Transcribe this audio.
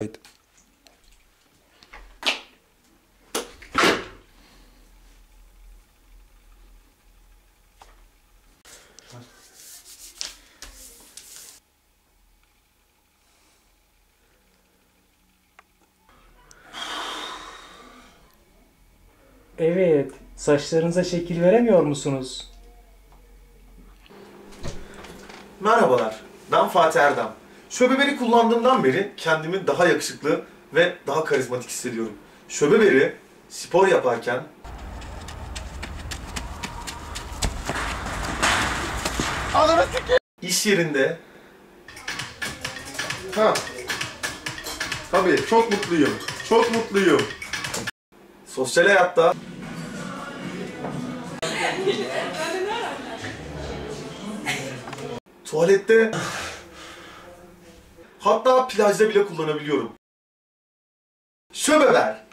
Haydi. Evet, saçlarınıza şekil veremiyor musunuz? Merhabalar, ben Fatih Erdem. Şöbeberi kullandığımdan beri kendimi daha yakışıklı ve daha karizmatik hissediyorum. Şöbeberi spor yaparken iş yerinde Ha. Tabii çok mutluyum. Çok mutluyum. sosyal hayatta tuvalette hatta plajda bile kullanabiliyorum. Şöbeber